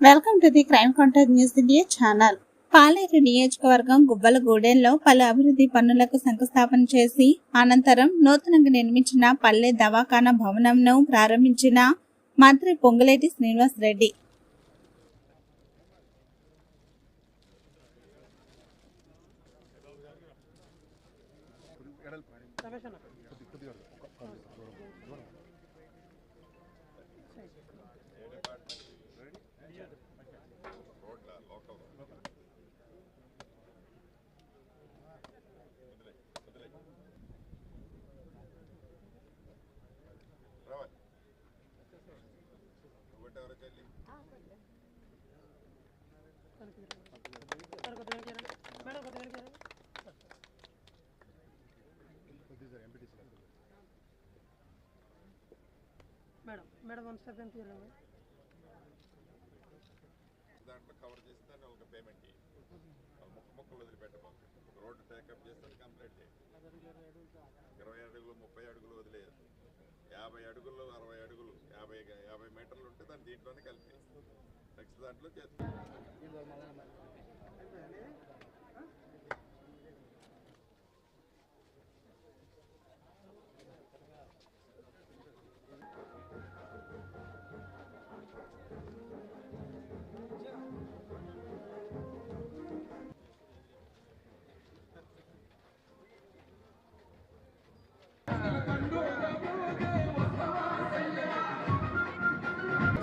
Welcome to the crime contact news India channel. Paleru నియోజకవర్గం గుబ్బలగూడెంలో పలు అభివృద్ధి పనులకు శంకుస్థాపన చేసి అనంతరం నూతనంగా నిర్మించిన పల్లె దవాఖానా భవనంను ప్రారంభించిన మంత్రి Ponguleti Srinivas Reddy. Madam madam one step ఎంత దాంట్లో కవర్ చేసి దాన్ని ఒక పేమెంట్ ముక్క ముక్కలు వదిలిపెట్టమా? ఒక రోడ్డు టేకప్ చేస్తే అది కంప్లీట్ ఇరవై అడుగులు ముప్పై అడుగులు వదిలేయద్దు. యాభై అడుగులు అరవై యాభై యాభై మీటర్లు ఉంటే దాన్ని దీంట్లోనే కలిపి. నెక్స్ట్ దాంట్లో చేస్తాం.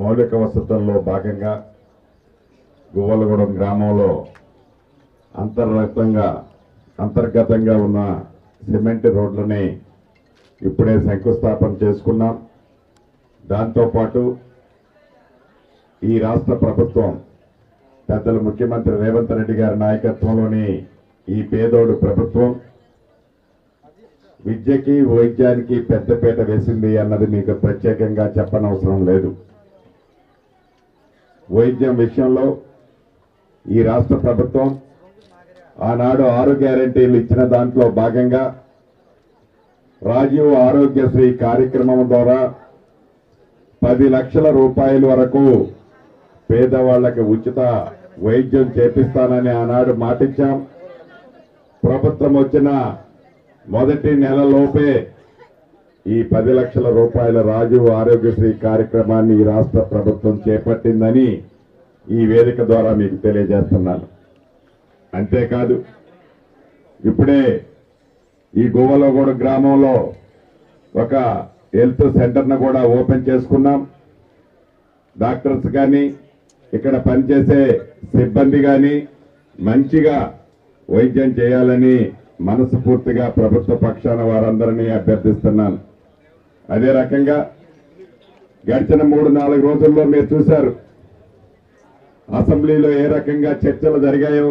మౌలిక వసతుల్లో భాగంగా గువ్వలగూడెం గ్రామంలో అంతర్గతంగా అంతర్గతంగా ఉన్న సిమెంట్ రోడ్లని ఇప్పుడే శంకుస్థాపన చేసుకున్నాం. దాంతోపాటు ఈ రాష్ట్ర ప్రభుత్వం పెద్దలు ముఖ్యమంత్రి రేవంత్ రెడ్డి గారి నాయకత్వంలోని ఈ పేదోడు ప్రభుత్వం విద్యకి వైద్యానికి పెద్దపీట వేసింది అన్నది మీకు ప్రత్యేకంగా చెప్పనవసరం లేదు. వైద్యం విషయంలో ఈ రాష్ట్ర ప్రభుత్వం ఆనాడు ఆరు గ్యారంటీలు ఇచ్చిన దాంట్లో భాగంగా రాజీవ్ ఆరోగ్యశ్రీ కార్యక్రమం ద్వారా పది లక్షల రూపాయల వరకు పేదవాళ్ళకు ఉచిత వైద్యం చేపిస్తానని ఆనాడు మాటిచ్చాం. ప్రభుత్వం వచ్చిన మొదటి నెలలోపే ఈ పది లక్షల రూపాయల రాజీవ్ ఆరోగ్యశ్రీ కార్యక్రమాన్ని ఈ రాష్ట్ర ప్రభుత్వం చేపట్టిందని ఈ వేదిక ద్వారా మీకు తెలియజేస్తున్నాను. అంతేకాదు ఇప్పుడే ఈ గోవలగూడ గ్రామంలో ఒక హెల్త్ సెంటర్ను కూడా ఓపెన్ చేసుకున్నాం. డాక్టర్స్ కానీ ఇక్కడ పనిచేసే సిబ్బంది కానీ మంచిగా వైద్యం చేయాలని మనస్ఫూర్తిగా ప్రభుత్వ పక్షాన వారందరినీ అభ్యర్థిస్తున్నాను. అదే రకంగా గడిచిన మూడు నాలుగు రోజుల్లో మీరు చూశారు. అసెంబ్లీలో ఏ రకంగా చర్చలు జరిగాయో.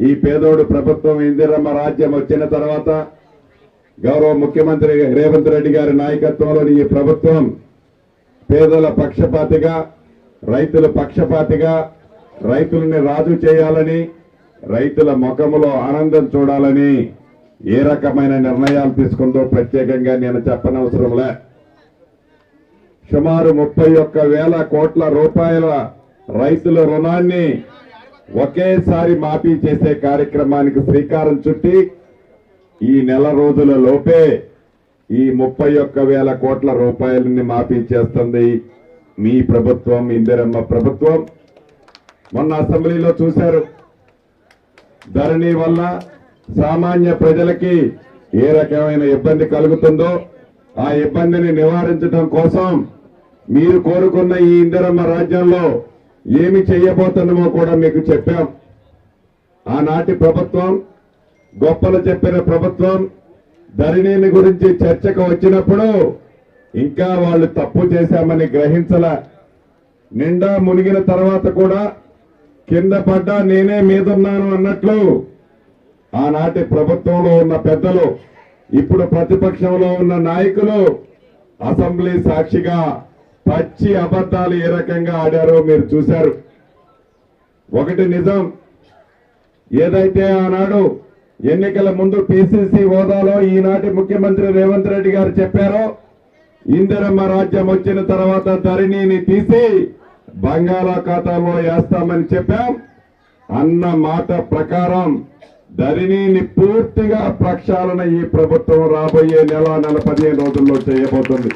ఈ పేదోడు ప్రభుత్వం ఇందిరమ్మ రాజ్యం వచ్చిన తర్వాత గౌరవ ముఖ్యమంత్రి రేవంత్ రెడ్డి గారి నాయకత్వంలోని ఈ ప్రభుత్వం పేదల పక్షపాతిగా రైతుల పక్షపాతిగా రైతులని రాజు చేయాలని రైతుల ముఖములో ఆనందం చూడాలని ఏ రకమైన నిర్ణయాలు తీసుకుందో ప్రత్యేకంగా నేను చెప్పనవసరంలే సుమారు ముప్పై ఒక్క వేల కోట్ల రూపాయల రైతుల రుణాన్ని ఒకేసారి మాఫీ చేసే కార్యక్రమానికి శ్రీకారం చుట్టి ఈ నెల రోజుల లోపే ఈ ముప్పై ఒక్క వేల కోట్ల రూపాయలని మాఫీ చేస్తుంది మీ ప్రభుత్వం ఇందిరమ్మ ప్రభుత్వం. మొన్న అసెంబ్లీలో చూశారు. ధరణి వల్ల సామాన్య ప్రజలకి ఏ రకమైన ఇబ్బంది కలుగుతుందో ఆ ఇబ్బందిని నివారించడం కోసం మీరు కోరుకున్న ఈ ఇందిరమ్మ రాజ్యంలో ఏమి చేయబోతున్నామో కూడా మీకు చెప్పాం. ఆనాటి ప్రభుత్వం గొప్పలు చెప్పిన ప్రభుత్వం ధరణిని గురించి చర్చకు వచ్చినప్పుడు ఇంకా వాళ్ళు తప్పు చేశామని గ్రహించల. నిండా మునిగిన తర్వాత కూడా కింద పడ్డా నేనే మీదున్నాను అన్నట్లు ఆనాటి ప్రభుత్వంలో ఉన్న పెద్దలు ఇప్పుడు ప్రతిపక్షంలో ఉన్న నాయకులు అసెంబ్లీ సాక్షిగా పచ్చి అబద్ధాలు ఏ రకంగా ఆడారో మీరు చూశారు. ఒకటి నిజం ఏదైతే ఆనాడు ఎన్నికల ముందు పిసిసి హోదాలో ఈనాటి ముఖ్యమంత్రి రేవంత్ రెడ్డి గారు చెప్పారో ఇందిరమ్మ రాజ్యం వచ్చిన తర్వాత ధరణిని తీసి బంగాళాఖాతంలో వేస్తామని చెప్పాం. అన్న మాట ప్రకారం ధరణిని పూర్తిగా ప్రక్షాళన ఈ ప్రభుత్వం రాబోయే నెల నెల పదిహేను రోజుల్లో చేయబోతుంది.